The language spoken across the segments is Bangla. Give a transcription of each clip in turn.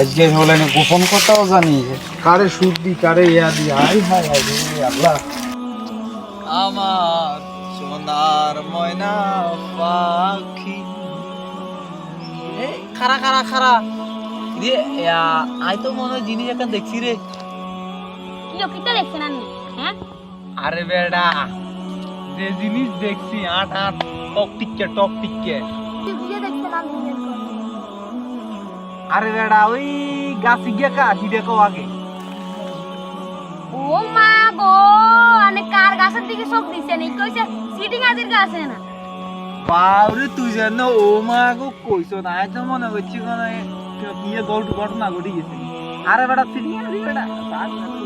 আজকে হলেন গোপন কথাও জানি কারে সুদ দি কারে ইয়া দি আই হাই হাই রে আল্লাহ। আমার সোনার ময়না পাখি। এ খারা খারা খারা রে আই তো মনে হয় জিনিস একটা দেখছি রে। কি কিটা দেখছেন আপনি হ্যাঁ? আরে বেড়া যে জিনিস দেখছি আট আট টক টিককে টক টিককে। দেখছেন আপনি আরে বেড়া ওই গাছি গিয়ে কা হিডে কো আগে। ও মা গো আনে কার গাছের দিকে সব দিছেন? এই কইছে সিটিং আদির গাছে না। বাউরে তুই যেন ও মা গো কইছো না আজ তো মনে হচ্ছে কোন কি গল্প ঘটনা ঘটে গেছে। আরে বেটা সিটি আরে বেটা তার কি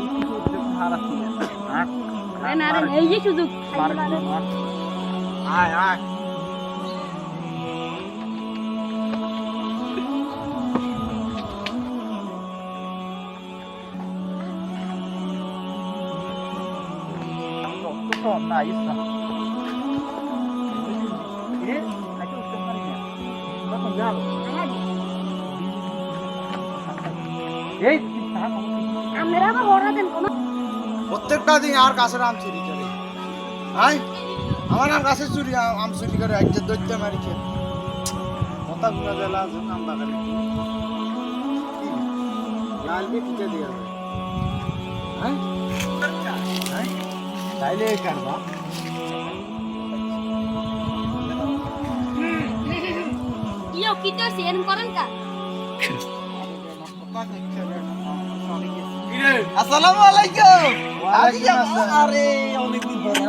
আরে না এই আমরা আবার হরা দেন কোন প্রত্যেকটা দিন আর গাছের আম চুরি করে। আই আমার আম গাছের চুরি আম আম চুরি করে একজন দৈত্য মারিছে। কথা গুলো জেলা আছে আম বাগানে লাল দিয়ে হ্যাঁ? তাইলে কারবা। ইয়ো কিটা সেন করেন কা? আসসালামু আলাইকুম। আরে অনেকদিন পরে।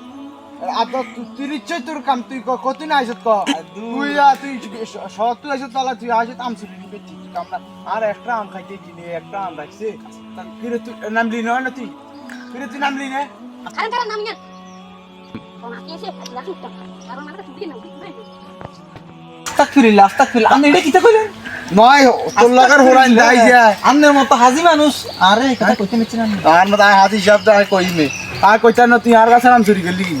আদ তুই তোর কাম তুই ক- কত না আইছত ক তুই তুই শত তুই আইছত তালা তুই আইছত আম সিবি পেছি কামনা আর একটা আম খাইতে দিনে একটা আম রাখছে। তা কিরে তুই নামলি না না তুই? কিরে তুই নামলি না আরে তারা নাম না হাজি মানুষ। আরে কথা কইতে নিচ্ছেন আপনি আর মত আয় শব্দ আয় কইমে। আর কইতা না তুই আর কাছে নাম চুরি গেলি কি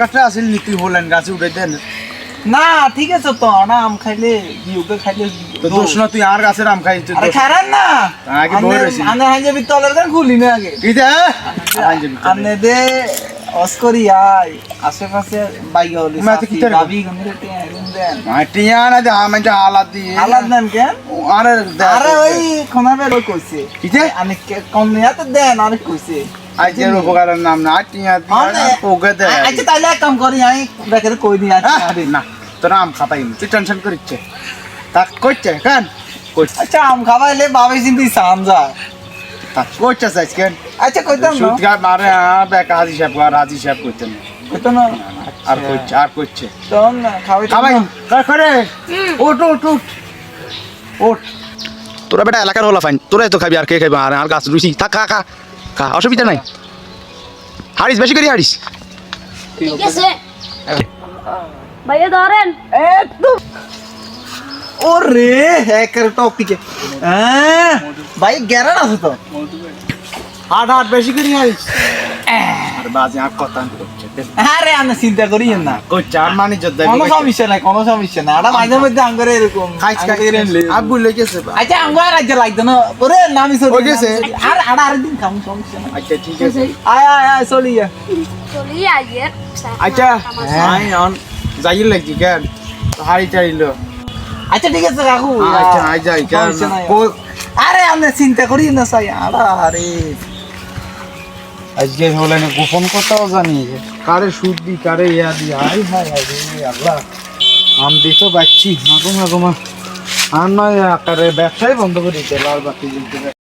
কাছে আসিল নি তুই হলেন গাছে উঠে দেন। না ঠিক আছে তো না আম খাইলে বিয়োগে খাইলে তো দোষ না তুই আর গাছের আম খাই তুই আরে না। আগে বই রয়েছি। আনে হাইজে বিতলের গান খুলি না আগে। কি দে আইজে ভিতরে। আনে দে অস্করি আই আশেপাশে হলি মা, তুই কি? ভাবি গন্ধে দেন। আয় টিয়া না দে আমি যা আলাদ দি আলাদ দেন কেন? আরে দে আরে ওই খনাবে কইছে। কি যে? আমি কম নিয়াতে দেন আরে কইছে। আজের উপকারের নাম না টিয়া আরে, দি দে আচ্ছা তাইলে কাম করি আমি বেকারে কই দিই আচ্ছা হ্যাঁ, না তোর আম খাতাই তুই টেনশন করিচ্ছে তা কইছে কেন? আচ্ছা আম খাবাইলে ভাবে চিন্তি সাম যায়। তা কইছে সাইজ আচ্ছা কইতাম না। সুদ গা মারে আ বেকা হাজি সাহেব আর কইতেন কইতো না। আর কইছে আর কইছে। তখন খাওয়াই খাবাই করে। ওট ওট ওট ওট তোরা বেটা এলাকার হলা ফাইন। তোরাই তো খাবি আর কে খাবি আর আর গাছ রুচি। থাক খা খা। খা অসুবিধা নাই। হারিস বেশি করে হারিস। ঠিক আছে। ভাইয়া ধরেন। একদম। ওরে হ্যাকার টপিকে হ্যাঁ ভাই গ্যারান আছে তো? হাট হাট বেশি করে আইস আর বাজে আর কথা আরে আমি চিন্তা করি না কইছে আর মানি যদ কোনো সমস্যা নাই কোনো সমস্যা নাই এটা মাঝে মধ্যে আঙ্গরে এরকম খাইছ আঙ্গুরে এনলে। লেগেছে আচ্ছা আঙ্গুর রাজ্য লাগতো না ওরে নামি সরি গেছে। আর আর আরেকদিন খাম সমস্যা নাই আচ্ছা ঠিক আছে আয় আয় আয় চলি যা চলি আইয়ের আচ্ছা আই অন যাইল লাগি কেন হাড়ি টাইলো আচ্ছা ঠিক আছে রাখু আচ্ছা আই যাই কেন আরে আমি চিন্তা করি না সাই আরে আজকে হলেন গোপন কথাও জানি কারে সুদ দি, কারে ইয়া দি আই হাই আই আল্লাহ। আম দি তো বাচ্চি মাগো মাগো মা। আর নয়, আকারে ব্যবসায় বন্ধ করে দিতে, লাল বাতি জ্বলতে।